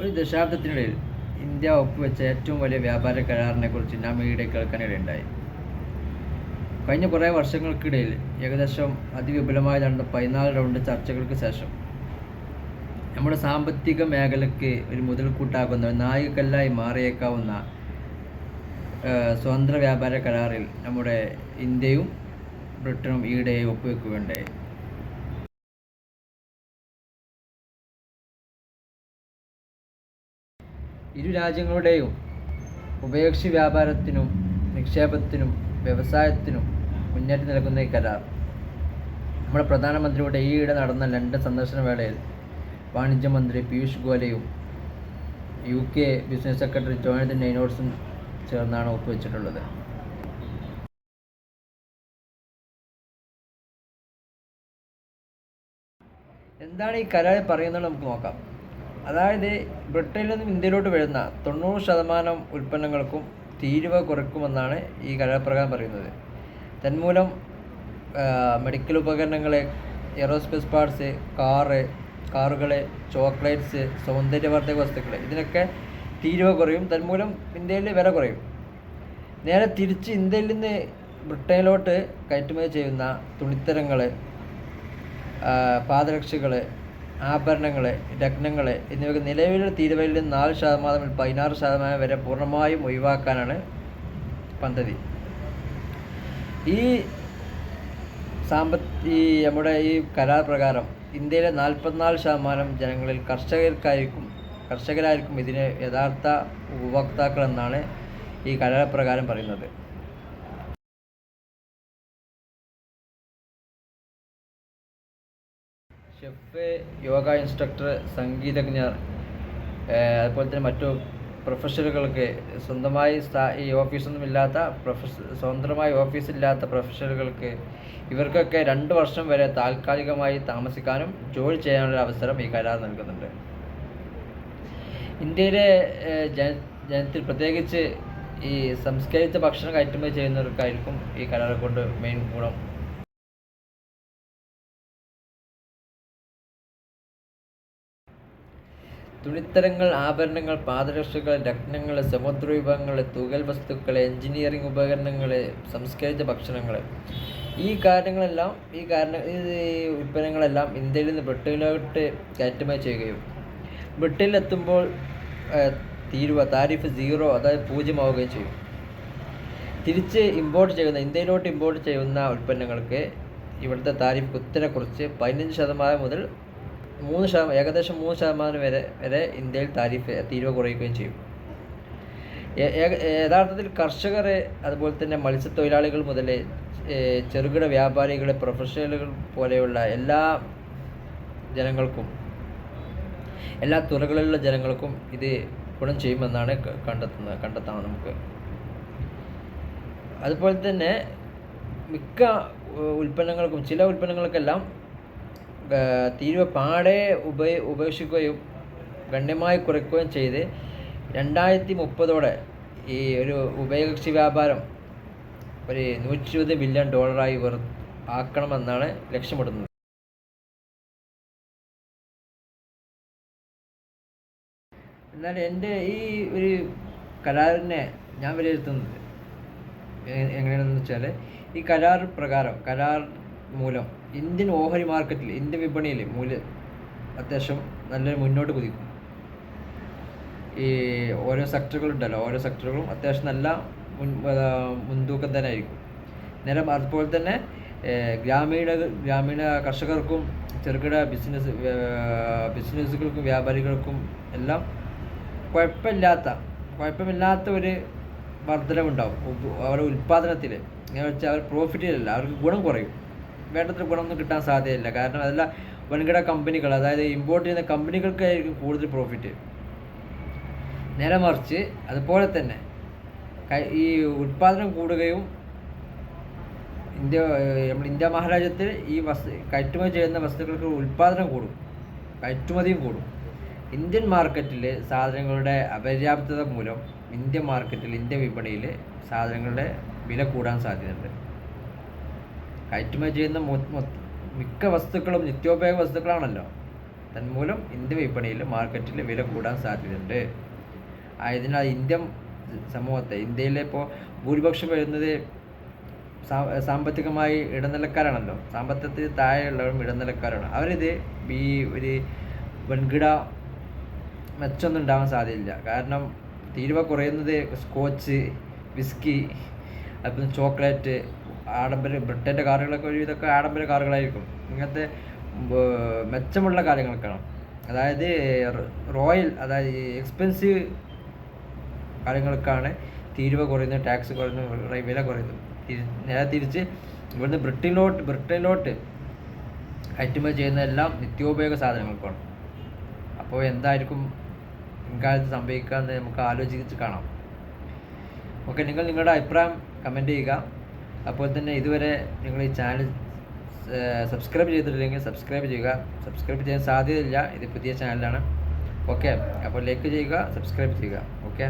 ഒരു ദശാബ്ദത്തിനിടയിൽ ഇന്ത്യ ഒപ്പുവെച്ച ഏറ്റവും വലിയ വ്യാപാര കരാറിനെ കുറിച്ച് നാം ഈയിടെ കേൾക്കാനിടയുണ്ടായി കഴിഞ്ഞ കുറേ വർഷങ്ങൾക്കിടയിൽ ഏകദേശം അതിവിപുലമായി നടന്ന പതിനാല് റൗണ്ട് ചർച്ചകൾക്ക് ശേഷം നമ്മുടെ സാമ്പത്തിക മേഖലയ്ക്ക് ഒരു മുതൽക്കൂട്ടാകുന്ന ഒരു നായികക്കല്ലായി മാറിയേക്കാവുന്ന സ്വതന്ത്ര വ്യാപാര കരാറിൽ നമ്മുടെ ഇന്ത്യയും ബ്രിട്ടനും ഈയിടെ ഒപ്പുവെക്കുകയുണ്ടായി. ഇരു രാജ്യങ്ങളുടെയും ഉഭയകക്ഷി വ്യാപാരത്തിനും നിക്ഷേപത്തിനും വ്യവസായത്തിനും മുന്നേറ്റം നൽകുന്ന ഈ കരാർ. നമ്മുടെ പ്രധാനമന്ത്രിയുടെ ഈയിടെ നടന്ന ലണ്ടൻ സന്ദർശന വേളയിൽ വാണിജ്യ മന്ത്രി Piyush ഗോയലും U K business secretary Jonathan നൈനോട്സും ചേർന്നാണ് ഒപ്പുവെച്ചിട്ടുള്ളത്. എന്താണ് ഈ കരാറിൽ പറയുന്നത് നമുക്ക് നോക്കാം. അതായത് ബ്രിട്ടനിൽ നിന്നും ഇന്ത്യയിലോട്ട് വരുന്ന തൊണ്ണൂറ് ശതമാനം ഉൽപ്പന്നങ്ങൾക്കും തീരുവ കുറയ്ക്കുമെന്നാണ് ഈ കരാർ പ്രകാരം പറയുന്നത്. തന്മൂലം മെഡിക്കൽ ഉപകരണങ്ങൾ എയറോസ്പേസ് പാർട്സ് കാറ് കാറുകൾ ചോക്ലേറ്റ്സ് സൗന്ദര്യവർദ്ധക വസ്തുക്കൾ ഇതിനൊക്കെ തീരുവ കുറയും. തന്മൂലം ഇന്ത്യയിൽ വില കുറയും. നേരെ തിരിച്ച് ഇന്ത്യയിൽ നിന്ന് ബ്രിട്ടനിലോട്ട് കയറ്റുമതി ചെയ്യുന്ന തുണിത്തരങ്ങൾ പാദരക്ഷകൾ ആഭരണങ്ങൾ രത്നങ്ങൾ എന്നിവയ്ക്ക് നിലവിലെ തീരുവയിൽ നിന്ന് നാല് ശതമാനം മുതൽ പതിനാറ് ശതമാനം വരെ പൂർണമായും ഒഴിവാക്കാനാണ് പദ്ധതി. ഈ സാമ്പത്ത് ഈ നമ്മുടെ ഈ കരാർ പ്രകാരം ഇന്ത്യയിലെ നാൽപ്പത്തിനാല് ശതമാനം ജനങ്ങളിൽ കർഷകർക്കായിരിക്കും കർഷകരായിരിക്കും ഇതിന് യഥാർത്ഥ ഉപഭോക്താക്കൾ എന്നാണ് ഈ കരാർ പ്രകാരം പറയുന്നത്. ഷെഫ് യോഗ ഇൻസ്ട്രക്ടർ സംഗീതജ്ഞർ അതുപോലെ തന്നെ മറ്റു പ്രൊഫഷണലുകൾക്ക് സ്വന്തമായി ഈ ഓഫീസൊന്നും ഇല്ലാത്ത പ്രൊഫഷ സ്വതന്ത്രമായി ഓഫീസില്ലാത്ത പ്രൊഫഷണലുകൾക്ക് ഇവർക്കൊക്കെ രണ്ട് വർഷം വരെ താൽക്കാലികമായി താമസിക്കാനും ജോലി ചെയ്യാനുള്ള അവസരം ഈ കരാർ നൽകുന്നുണ്ട്. ഇന്ത്യയിലെ ജന ജനത്തിൽ പ്രത്യേകിച്ച് ഈ സംസ്കരിച്ച ഭക്ഷണം കയറ്റുമതി ചെയ്യുന്നവർക്കായിരിക്കും ഈ കരാർ കൊണ്ട് മെയിൻ ഗുണം തുണിത്തരങ്ങൾ ആഭരണങ്ങൾ പാദരക്ഷകൾ രത്നങ്ങൾ സമുദ്രവിഭവങ്ങൾ തുകൽ വസ്തുക്കൾ എഞ്ചിനീയറിംഗ് ഉപകരണങ്ങൾ സംസ്കരിച്ച ഭക്ഷണങ്ങൾ. ഈ കാര്യങ്ങളെല്ലാം ഈ കാരണ ഈ ഉൽപ്പന്നങ്ങളെല്ലാം ഇന്ത്യയിൽ നിന്ന് ബ്രിട്ടനിലോട്ട് കയറ്റുമതി ചെയ്യുകയും ബ്രിട്ടനിലെത്തുമ്പോൾ തീരുവ താരിഫ് സീറോ അതായത് പൂജ്യമാവുകയും ചെയ്യും. തിരിച്ച് ഇമ്പോർട്ട് ചെയ്യുന്ന ഇന്ത്യയിലോട്ട് ഇമ്പോർട്ട് ചെയ്യുന്ന ഉൽപ്പന്നങ്ങൾക്ക് ഇവിടുത്തെ താരിഫ് കുത്തിനെ കുറിച്ച് പതിനഞ്ച് ശതമാനം മുതൽ മൂന്ന് ശതമാനം ഏകദേശം മൂന്ന് ശതമാനം വരെ വരെ ഇന്ത്യയിൽ താരിഫ് തീരുവ കുറയുകയും ചെയ്യും. യഥാർത്ഥത്തിൽ കർഷകർ അതുപോലെ തന്നെ മത്സ്യത്തൊഴിലാളികൾ മുതൽ ചെറുകിട വ്യാപാരികൾ പ്രൊഫഷണലുകൾ പോലെയുള്ള എല്ലാ ജനങ്ങൾക്കും എല്ലാ തുറകളിലുള്ള ജനങ്ങൾക്കും ഇത് ഗുണം ചെയ്യുമെന്നാണ് കണ്ടെത്തുന്നത് കണ്ടെത്താം നമുക്ക്. അതുപോലെ തന്നെ മിക്ക ഉൽപ്പന്നങ്ങൾക്കും ചില ഉൽപ്പന്നങ്ങൾക്കെല്ലാം തീരുവ പാടെ ഉപ ഉപേക്ഷിക്കുകയും ഗണ്യമായി കുറയ്ക്കുകയും ചെയ്ത് രണ്ടായിരത്തി മുപ്പതോടെ ഈ ഒരു ഉഭയകക്ഷി വ്യാപാരം ഒരു നൂറ്റി ഇരുപത് ബില്യൺ ഡോളറായി വെറു ആക്കണമെന്നാണ് ലക്ഷ്യമിടുന്നത്. എന്നാൽ എന്റെ ഈ ഒരു കരാറിനെ ഞാൻ വിലയിരുത്തുന്നത് എങ്ങനെയാണെന്ന് വെച്ചാൽ ഈ കരാർ പ്രകാരം കരാർ മൂലം. ഇന്ത്യൻ ഓഹരി മാർക്കറ്റിൽ ഇന്ത്യൻ വിപണിയിൽ മൂല്യം അത്യാവശ്യം നല്ലൊരു മുന്നോട്ട് കുതിക്കും. ഈ ഓരോ സെക്ടറുകളുണ്ടല്ലോ ഓരോ സെക്ടറുകളും അത്യാവശ്യം നല്ല മുൻ മുൻതൂക്കം തന്നെ ആയിരിക്കും. നേരം അതുപോലെ തന്നെ ഗ്രാമീണ ഗ്രാമീണ കർഷകർക്കും ചെറുകിട ബിസിനസ് ബിസിനസ്സുകൾക്കും വ്യാപാരികൾക്കും എല്ലാം കുഴപ്പമില്ലാത്ത കുഴപ്പമില്ലാത്ത ഒരു വർധനവുണ്ടാവും. അവരുടെ ഉൽപ്പാദനത്തിൽ എന്ന് വെച്ചാൽ അവർ പ്രോഫിറ്റിലല്ല അവർക്ക് ഗുണം കുറയും. വേണ്ടത്ര ഗുണമൊന്നും കിട്ടാൻ സാധ്യതയില്ല. കാരണം അതല്ല വൻകിട കമ്പനികൾ അതായത് ഇമ്പോർട്ട് ചെയ്യുന്ന കമ്പനികൾക്കായിരിക്കും കൂടുതൽ പ്രോഫിറ്റ് നേരെ മറിച്ച് അതുപോലെ തന്നെ ഈ ഉൽപ്പാദനം കൂടുകയും ഇന്ത്യ നമ്മുടെ ഇന്ത്യ മഹാരാജ്യത്തിൽ ഈ വസ്തു കയറ്റുമതി ചെയ്യുന്ന വസ്തുക്കൾക്ക് ഉൽപ്പാദനം കൂടും. കയറ്റുമതിയും കൂടും. ഇന്ത്യൻ മാർക്കറ്റിൽ സാധനങ്ങളുടെ അപര്യാപ്തത മൂലം ഇന്ത്യൻ മാർക്കറ്റിൽ ഇന്ത്യൻ വിപണിയിൽ സാധനങ്ങളുടെ വില കൂടാൻ സാധ്യതയുണ്ട്. കയറ്റുമതി ചെയ്യുന്ന മിക്ക വസ്തുക്കളും നിത്യോപയോഗ വസ്തുക്കളാണല്ലോ. തന്മൂലം ഇന്ത്യ വിപണിയിൽ മാർക്കറ്റിൽ വില കൂടാൻ സാധ്യതയുണ്ട്. ആയതിനാൽ ഇന്ത്യൻ സമൂഹത്തെ ഇന്ത്യയിലെ ഇപ്പോൾ ഭൂരിപക്ഷം വരുന്നത് സാമ്പത്തികമായി ഇടനിലക്കാരാണല്ലോ. സാമ്പത്തികത്തിൽ താഴെയുള്ളവരും ഇടനിലക്കാരാണ്. അവരിത് ഈ ഒരു വൻകിട മെച്ചൊന്നും ഉണ്ടാവാൻ സാധ്യതയില്ല. കാരണം തീരുവ കുറയുന്നത് സ്കോച്ച് വിസ്കി അതുപോലെ ചോക്ലേറ്റ് ആഡംബര ബ്രിട്ടന്റെ കാറുകളൊക്കെ ഒരു ഇതൊക്കെ ആഡംബര കാറുകളായിരിക്കും. ഇങ്ങനത്തെ മെച്ചമുള്ള കാര്യങ്ങൾക്കാണ് അതായത് റോയൽ അതായത് എക്സ്പെൻസീവ് കാര്യങ്ങൾക്കാണ് തീരുവ കുറയുന്നത് ടാക്സ് കുറയുന്നത് വില കുറയുന്നത്. തിരി- നേരെ തിരിച്ച് ഇവിടുന്ന് ബ്രിട്ടനിലോട്ട് ബ്രിട്ടനിലോട്ട് കയറ്റുമതി ചെയ്യുന്ന എല്ലാം നിത്യോപയോഗ സാധനങ്ങൾക്കാണ്. അപ്പോൾ എന്തായിരിക്കും ഇക്കാലത്ത് സംഭവിക്കുക എന്ന് നമുക്ക് ആലോചിച്ച് കാണാം. ഓക്കെ നിങ്ങൾ നിങ്ങളുടെ അഭിപ്രായം കമന്റ് ചെയ്യുക. അപ്പോൾ തന്നെ ഇതുവരെ നിങ്ങൾ ഈ ചാനൽ സബ്സ്ക്രൈബ് ചെയ്തിട്ടില്ലെങ്കിൽ സബ്സ്ക്രൈബ് ചെയ്യുക. സബ്സ്ക്രൈബ് ചെയ്യാൻ സാധ്യതയില്ല. ഇത് പുതിയ ചാനലാണ് ഓക്കെ അപ്പോൾ ലൈക്ക് ചെയ്യുക സബ്സ്ക്രൈബ് ചെയ്യുക. ഓക്കെ